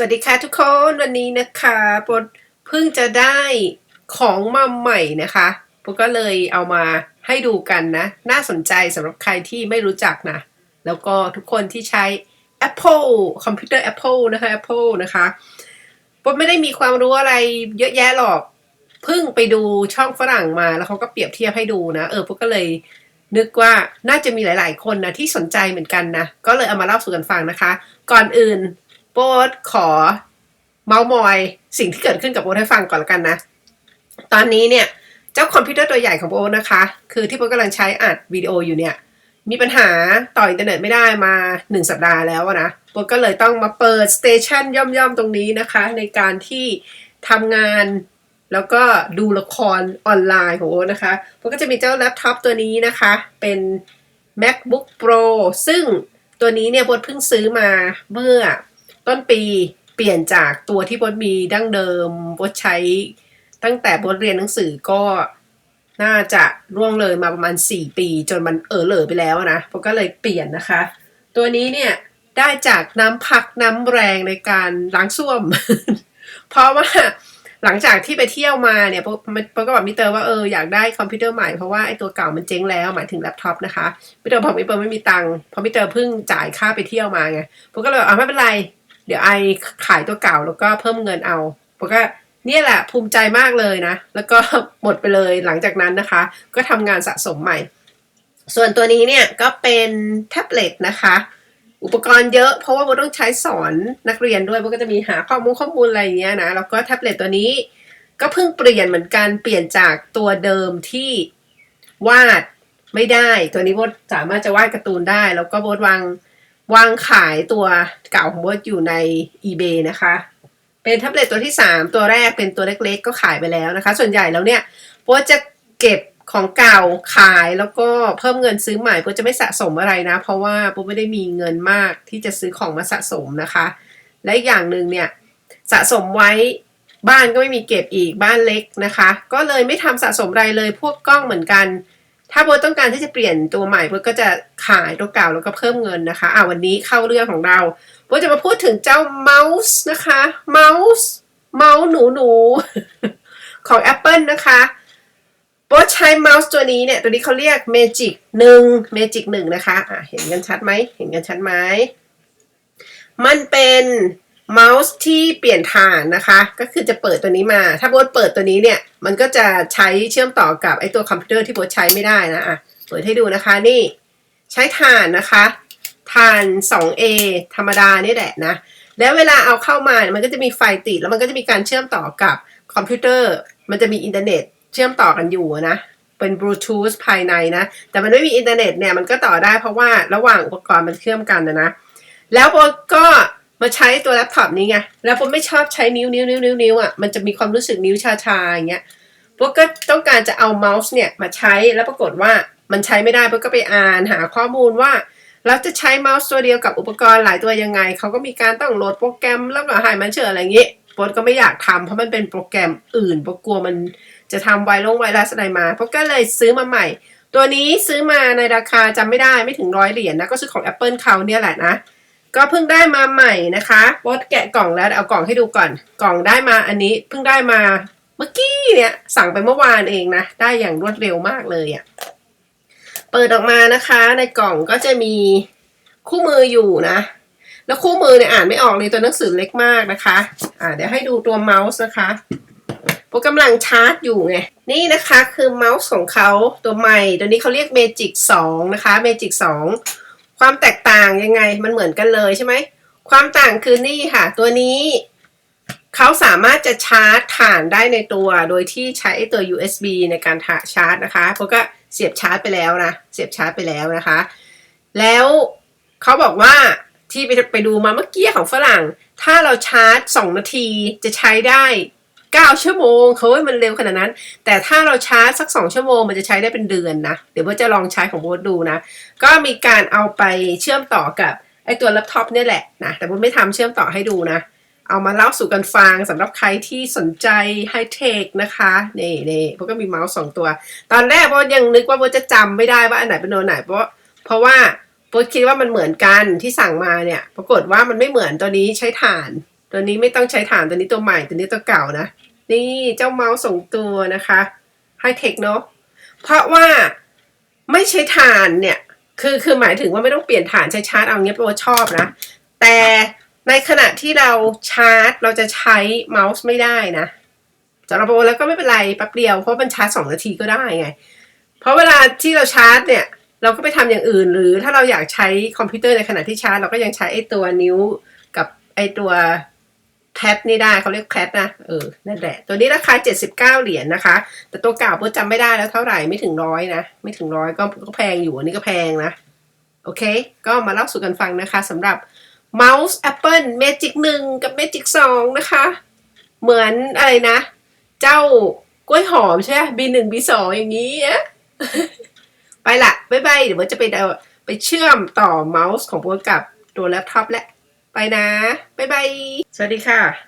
สวัสดีค่ะทุกคนวันนี้นะคะปดเพิ่งจะได้ของมาใหม่นะคะปดก็เลยเอามาให้ดูกันนะ น่าสนใจสำหรับใครที่ไม่รู้จักนะ แล้วก็ทุกคนที่ใช้ Apple คอมพิวเตอร์ Apple นะคะ Apple นะคะปดไม่ได้มีความรู้อะไรเยอะแยะหรอกเพิ่งไปดูช่องฝรั่งมาแล้วเขาก็เปรียบเทียบให้ดูนะ เออปดก็เลยนึกว่าน่าจะมีหลาย ๆ คนนะที่สนใจเหมือนกันนะ ก็เลยเอามาเล่าสู่กันฟังนะคะ ก่อนอื่น โบ๊ทขอเมาส์มอยสิ่งที่เกิดขึ้นกับโบ๊ทให้ฟังก่อนละกันนะ ตอนนี้เนี่ย เจ้าคอมพิวเตอร์ตัวใหญ่ของโบ๊ทนะคะ คือที่โบ๊ทกำลังใช้อัดวิดีโออยู่เนี่ย มีปัญหาต่ออินเทอร์เน็ตไม่ได้มาหนึ่งสัปดาห์แล้วนะโบ๊ทก็เลยต้องมาเปิดสเตชันย่อมๆตรงนี้นะคะ ในการที่ทำงานแล้วก็ดูละครออนไลน์ของโอ๊ตนะคะโอ๊ตก็จะมีเจ้าแล็ปท็อปตัวนี้นะคะ เป็น MacBook Pro ซึ่งตัวนี้เนี่ยโบทเพิ่งซื้อมาเมื่อ ต้นปีเปลี่ยนจากตัวที่บทมีดั้งเดิมบทใช้ตั้งแต่บทเรียนหนังสือก็น่าจะร่วงเลยมาประมาณ 4 ปี จนมันเออเหลอไปแล้วนะโบทก็เลยเปลี่ยนนะคะ ตัวนี้เนี่ยได้จากน้ำพักน้ำแรงในการล้างส้วม เพราะว่าหลังจากที่ไปเที่ยวมาเนี่ยโปโปก็บอกมิเตอร์ว่าเอออยากได้คอมพิวเตอร์ใหม่เพราะว่าไอ้ตัวเก่ามันเจ๊งแล้วหมายถึงแล็ปท็อปนะคะมิเตอร์บอกมิเตอร์ไม่มีตังค์เพราะมิเตอร์เพิ่งจ่ายค่าไปเที่ยวมาไงโปก็เลยบอกอ่าไม่เป็นไร เดี๋ยวไอขายตัวเก่าแล้วก็เพิ่มเงินเอาโปก็เนี่ยแหละภูมิใจมากเลยนะ แล้วก็หมดไปเลยหลังจากนั้นนะคะ ก็ทำงานสะสมใหม่ ส่วนตัวนี้เนี่ยก็เป็นแท็บเล็ตนะคะ อุปกรณ์เยอะเพราะว่าโบต้องใช้สอนนักเรียนด้วยโบก็จะมีหาข้อมูลข้อมูลอะไรอย่างเงี้ยนะ แล้วก็แท็บเล็ตตัวนี้ก็เพิ่งเปลี่ยนเหมือนกันเปลี่ยนจากตัวเดิมที่วาดไม่ได้ ตัวนี้โบทสามารถจะวาดการ์ตูนได้ แล้วก็โบทวาง วางขายตัวเก่าของโบทอยู่ใน eBay นะคะ เป็นแท็บเล็ตตัวที่ 3 ตัวแรกเป็นตัวเล็กๆ ก็ขายไปแล้วนะคะ ส่วนใหญ่แล้วเนี่ยโบทจะเก็บของเก่าขายแล้วก็เพิ่มเงินซื้อใหม่โบทจะไม่สะสมอะไรนะ เพราะว่าโบทไม่ได้มีเงินมากที่จะซื้อของมาสะสมนะคะ และอีกอย่างหนึ่งเนี่ยสะสมไว้บ้านก็ไม่มีเก็บอีกบ้านเล็กนะคะ ก็เลยไม่ทำสะสมอะไรเลยพวกกล้องเหมือนกัน ถ้าโบต้องการที่จะเปลี่ยนตัวใหม่โบก็จะขายตัวเก่าแล้วก็เพิ่มเงินนะคะ อ่าวันนี้เข้าเรื่องของเราโบจะมาพูดถึงเจ้าเมาส์นะคะ เมาส์ เมาส์หนูหนูของ Apple นะคะโบใช้เมาส์ตัวนี้เนี่ย ตัวนี้เขาเรียก Magic 1 Magic 1 นะคะ อะเห็นกันชัดไหม เห็นกันชัดไหม มันเป็น เมาส์ที่เปลี่ยนฐานนะคะ ก็คือจะเปิดตัวนี้มา ถ้าโบทเปิดตัวนี้เนี่ย มันก็จะใช้เชื่อมต่อกับไอตัวคอมพิวเตอร์ที่โบทใช้ไม่ได้นะอะเปิดให้ดูนะคะนี่ ใช้ฐานนะคะฐาน 2A ธรรมดานี่แหละนะ แล้วเวลาเอาเข้ามามันก็จะมีไฟติดแล้วมันก็จะมีการเชื่อมต่อกับคอมพิวเตอร์ มันจะมีอินเทอร์เน็ตเชื่อมต่อกันอยู่นะเป็นบลูทูธภายในนะ แต่มันไม่มีอินเทอร์เน็ตเนี่ยมันก็ต่อได้เพราะว่าระหว่างอุปกรณ์มันเชื่อมกันนะนะ แล้วโบทก็ มาใช้ตัวแล็ปท็อปนี้ไงแล้วผมไม่ชอบใช้นิ้วนิ้วนิ้วนิ้วนิ้วอะมันจะมีความรู้สึกนิ้วชาชาอย่างเงี้ยพวกก็ต้องการจะเอาเมาส์เนี่ยมาใช้แล้วปรากฏว่ามันใช้ไม่ได้พวกก็ไปอ่านหาข้อมูลว่าเราจะใช้เมาส์ตัวเดียวกับอุปกรณ์หลายตัวยังไงเขาก็มีการต้องโหลดโปรแกรมแล้วก็ให้มันเชื่ออะไรอย่างงี้ปดก็ไม่อยากทำเพราะมันเป็นโปรแกรมอื่นปกลัวมันจะทำไวลงไวรัสอะไรมาพวกก็เลยซื้อมาใหม่ ตัวนี้ซื้อมาในราคาจำไม่ได้ไม่ถึงร้อยเหรียญนะก็ซื้อของ Apple เขาเนี่ยแหละนะ ก็เพิ่งได้มาใหม่นะคะโบดแกะกล่องแล้วเอากล่องให้ดูก่อน กล่องได้มาอันนี้เพิ่งได้มาเมื่อกี้เนี่ยสั่งไปเมื่อวานเองนะ ได้อย่างรวดเร็วมากเลยอะ่ะ เปิดออกมานะคะในกล่องก็จะมีคู่มืออยู่นะ แล้วคู่มือเนี่ยอ่านไม่ออกเลยตัวหนังสือเล็กมากนะคะ อ่าเดี๋ยวให้ดูตัวเมาส์นะคะโปรกำลังชาร์จอยู่ไง นี่นะคะคือเมาส์ของเขาตัวใหม่ ตัวนี้เขาเรียก Magic 2 นะคะ Magic 2 ความแตก ต่างยังไงมันเหมือนกันเลยใช่ไหม ความต่างคือนี่ค่ะ ตัวนี้เขาสามารถจะชาร์จฐานได้ในตัวโดยที่ใช้ตัว USB ในการชาร์จนะคะเพราะก็เสียบชาร์จไปแล้วนะ เสียบชาร์จไปแล้วนะคะ แล้วเขาบอกว่าที่ไปไปดูมาเมื่อกี้ของฝรั่ง ถ้าเราชาร์จ 2 นาทีจะใช้ได้ 9 ชั่วโมงเฮ้ยมันเร็วขนาดนั้น แต่ถ้าเราชาร์จสัก 2 ชั่วโมงมันจะใช้ได้เป็นเดือนนะ เดี๋ยวโบทจะลองใช้ของโบทดูนะ ก็มีการเอาไปเชื่อมต่อกับไอตัวแล็ปท็อปนี่แหละนะ แต่โบทไม่ทำเชื่อมต่อให้ดูนะ เอามาเล่าสู่กันฟังสำหรับใครที่สนใจไฮเทคนะคะ นี่นี่โบทก็มีเมาส์สองตัว ตอนแรกโบยังนึกว่าโบจะจำไม่ได้ว่าอันไหนเป็นตัวไหน เพราะเพราะว่าโบคิดว่ามันเหมือนกันที่สั่งมาเนี่ย ปรากฏว่ามันไม่เหมือนตัวนี้ใช้ถ่าน ตัวนี้ไม่ต้องใช้ฐานตัวนี้ตัวใหม่ตัวนี้ตัวเก่านะ นี่เจ้าเมาส์ส่งตัวนะคะไฮเทคเนาะเพราะว่าไม่ใช้ฐานเนี่ยคือคือหมายถึงว่าไม่ต้องเปลี่ยนฐานใช้ชาร์จเอาเงี้ยแปลว่าชอบนะ แต่ในขณะที่เราชาร์จเราจะใช้เมาส์ไม่ได้นะสำหรับโบแล้วก็ไม่เป็นไรแป๊บเดียวเพราะมันชาร์จสองนาทีก็ได้ไง เพราะเวลาที่เราชาร์จเนี่ย เราก็ไปทำอย่างอื่น หรือถ้าเราอยากใช้คอมพิวเตอร์ในขณะที่ชาร์จ เราก็ยังใช้ไอ้ตัวนิ้วกับไอ้ตัว แคทนี่ได้เขาเรียกแคทนะเออนั่นแหละ ตัวนี้ราคา 79 เหรียญนะคะ แต่ตัวเก่าโบจำไม่ได้แล้วเท่าไหร่ไม่ถึงร้อยนะ ไม่ถึงร้อยก็ก็แพงอยู่อันนี้ก็แพงนะ โอเค ก็มาเล่าสู่กันฟังนะคะสำหรับเมาส์ Apple Magic 1กับ Magic 2นะคะ เหมือนอะไรนะ เจ้ากล้วยหอมใช่ไหม B1 B2 องอย่างนี้อะไปละบ๊ายบายเดี๋ยวว่าจะไปเอาไปเชื่อมต่อเมาส์ของโบกับตัวแล็ปท็อปแล้ว ไปนะ บ๊ายบาย สวัสดีค่ะ